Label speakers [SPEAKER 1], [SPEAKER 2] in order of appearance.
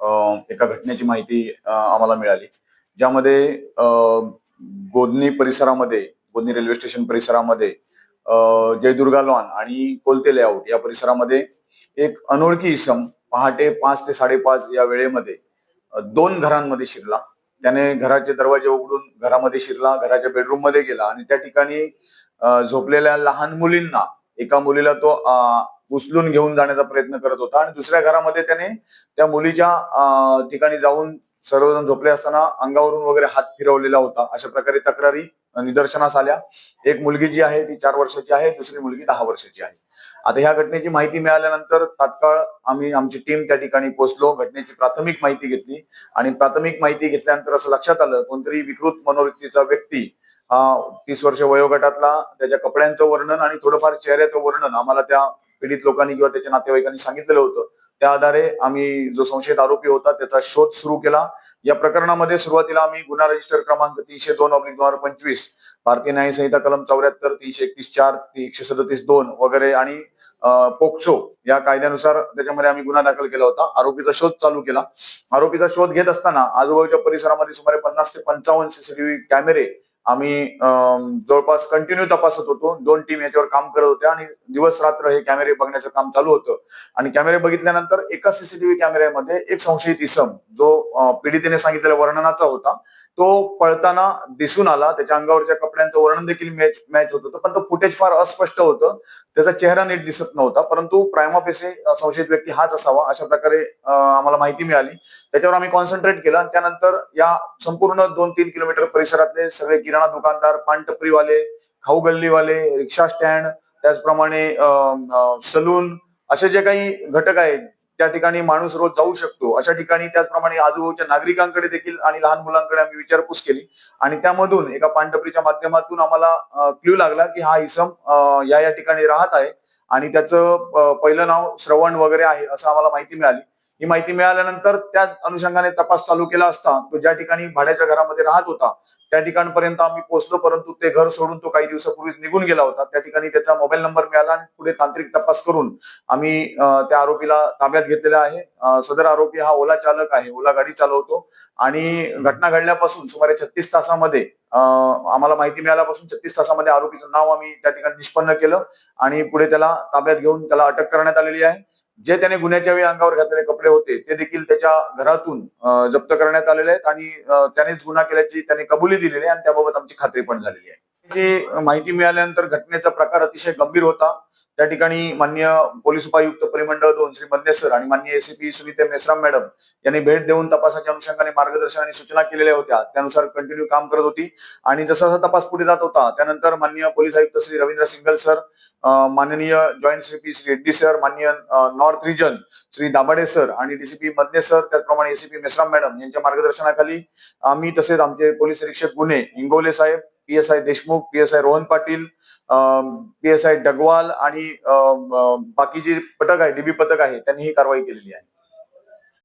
[SPEAKER 1] अ, एका घटनेची माहिती आम्हाला मिळाली. ज्यामध्ये गोदनी परिसरामध्ये गोदनी रेल्वे स्टेशन परिसरामध्ये जयदुर्गा लॉन आणि कोलते लेआउट या परिसरामध्ये एक अनोळखी इसम पहाटे पाच ते साडेपाच या वेळेमध्ये दोन घरांमध्ये शिरला. त्याने घराचे दरवाजे उघडून घरामध्ये शिरला घराच्या बेडरूममध्ये गेला आणि त्या ठिकाणी झोपलेल्या लहान मुलींना एका मुलीला तो उचलून घेऊन जाण्याचा प्रयत्न करत होता. आणि दुसऱ्या घरामध्ये त्याने त्या मुलीच्या ठिकाणी जाऊन सर्वजण झोपले असताना अंगावरून वगैरे हात फिरवलेला होता. अशा प्रकारे तक्रारी निदर्शनास आल्या. एक मुलगी जी आहे ती चार वर्षाची आहे दुसरी मुलगी दहा वर्षाची आहे. आता ह्या घटनेची माहिती मिळाल्यानंतर तात्काळ आम्ही आमची टीम त्या ठिकाणी पोहोचलो घटनेची प्राथमिक माहिती घेतली. आणि प्राथमिक माहिती घेतल्यानंतर असं लक्षात आलं कोणतरी विकृत मनोवृत्तीचा व्यक्ती हा तीस वर्ष वयोगटातला त्याच्या कपड्यांचं वर्णन आणि थोडंफार चेहऱ्याचं वर्णन आम्हाला त्या पीडित लोकांनी किंवा त्याच्या नातेवाईकांनी सांगितलेलं होतं. त्या आधारे आम्ही जो संशयित आरोपी होता त्याचा शोध सुरू केला. या प्रकरणामध्ये सुरुवातीला आम्ही गुन्हा रजिस्टर क्रमांक तीनशे दोन ऑब्लिक दोन हजार पंचवीस भारतीय न्याय संहिता कलम चौऱ्याहत्तर तीनशे एकतीस चार एकशे सदतीस दोन वगैरे आणि पोक्सो या कायद्यानुसार त्याच्यामध्ये आम्ही गुन्हा दाखल केला होता. आरोपीचा शोध चालू केला. आरोपीचा शोध घेत असताना आजूबाजूच्या परिसरामध्ये सुमारे पन्नास ते पंचावन्न सीसीटीव्ही कॅमेरे आम्ही जवळपास कंटिन्यू तपासत होतो. दोन टीम याच्यावर काम करत होत्या आणि दिवस रात्र हे कॅमेरे बघण्याचं काम चालू होतं. आणि कॅमेरे बघितल्यानंतर एका सीसीटीव्ही कॅमेऱ्यामध्ये एक संशयित इसम जो पीडितेने सांगितलेल्या वर्णनाचा होता तो पळताना दिसून आला. त्याच्या अंगावरच्या कपड्यांचं वर्णन देखील मॅच मॅच होत होतं. पण तो फुटेज फार अस्पष्ट होतं. त्याचा चेहरा नीट दिसत नव्हता. परंतु प्रायमापेसे संशयित व्यक्ती हाच असावा अशा प्रकारे आम्हाला माहिती मिळाली. त्याच्यावर आम्ही कॉन्सन्ट्रेट केलं आणि त्यानंतर या संपूर्ण दोन तीन किलोमीटर परिसरातले सगळे किराणा दुकानदार पानटपरीवाले खाऊ गल्लीवाले रिक्षा स्टँड त्याचप्रमाणे सलून असे जे काही घटक आहेत त्या ठिकाणी माणूस रोज जाऊ शकतो. अशा ठिकाणी त्याचप्रमाणे आजूबाजूच्या नागरिकांकडे देखील आणि लहान मुलांकडे आम्ही विचारपूस केली. आणि त्यामधून एका पानटपरीच्या माध्यमातून आम्हाला क्ल्यू लागला की हा इसम या या ठिकाणी राहत आहे. आणि त्याचं पहिलं नाव श्रवण वगैरे आहे असं आम्हाला माहिती मिळाली. ही माहिती मिळाल्यानंतर त्या अनुषंगाने तपास चालू केला असता तो ज्या ठिकाणी भाड्याच्या घरामध्ये राहत होता त्या ठिकाणपर्यंत आम्ही पोहोचलो परंतु ते घर सोडून तो काही दिवसापूर्वीच निघून गेला होता. त्या ठिकाणी त्याचा मोबाईल नंबर मिळाला आणि पुढे तांत्रिक तपास करून आम्ही अ, त्या आरोपीला ताब्यात घेतलेला आहे. सदर आरोपी हा ओला चालक आहे ओला गाडी चालवतो आणि घटना घडल्यापासून सुमारे छत्तीस तासामध्ये आम्हाला माहिती मिळाल्यापासून छत्तीस तासामध्ये आरोपीचं नाव आम्ही त्या ठिकाणी निष्पन्न केलं आणि पुढे त्याला ताब्यात घेऊन त्याला अटक करण्यात आलेली आहे. जे त्याने गुन्ह्याच्या वेळी अंगावर घातलेले कपडे होते ते देखील त्याच्या घरातून जप्त करण्यात आलेले आहेत आणि त्यानेच गुन्हा केल्याची त्याने कबुली दिलेली आहे आणि त्याबाबत आमची खात्री पण झालेली आहे. जी माहिती मिळाल्यानंतर घटनेचा प्रकार अतिशय गंभीर होता. त्या ठिकाणी मान्य पोलीस उपायुक्त परिमंडळ दोन श्री मन्ने सर आणि मान्य एसीपी सुनीते मेसराम मॅडम यांनी भेट देऊन तपासाच्या अनुषंगाने मार्गदर्शन आणि सूचना केलेल्या होत्या. त्यानुसार कंटिन्यू काम करत होती. आणि जसा जसा तपास पुढे जात होता त्यानंतर मान्य पोलीस आयुक्त श्री रवींद्र सिंगल सर माननीय joint CP Shri Reddy sir माननीय north region Shri Dabhade sir आणि डीसीपी मदने सर त्याचप्रमाणे एसीपी मेसराम मॅडम यांच्या मार्गदर्शनाखाली आम्ही तसेच आमचे पोलीस निरीक्षक गुन्हे इंगोले साहेब P S I Deshmukh P S I Rohan Patil P S I Dagwal आणि अ, बाकी जे पथक आहे डीबी पथक आहे त्यांनी ही कारवाई केलेली आहे.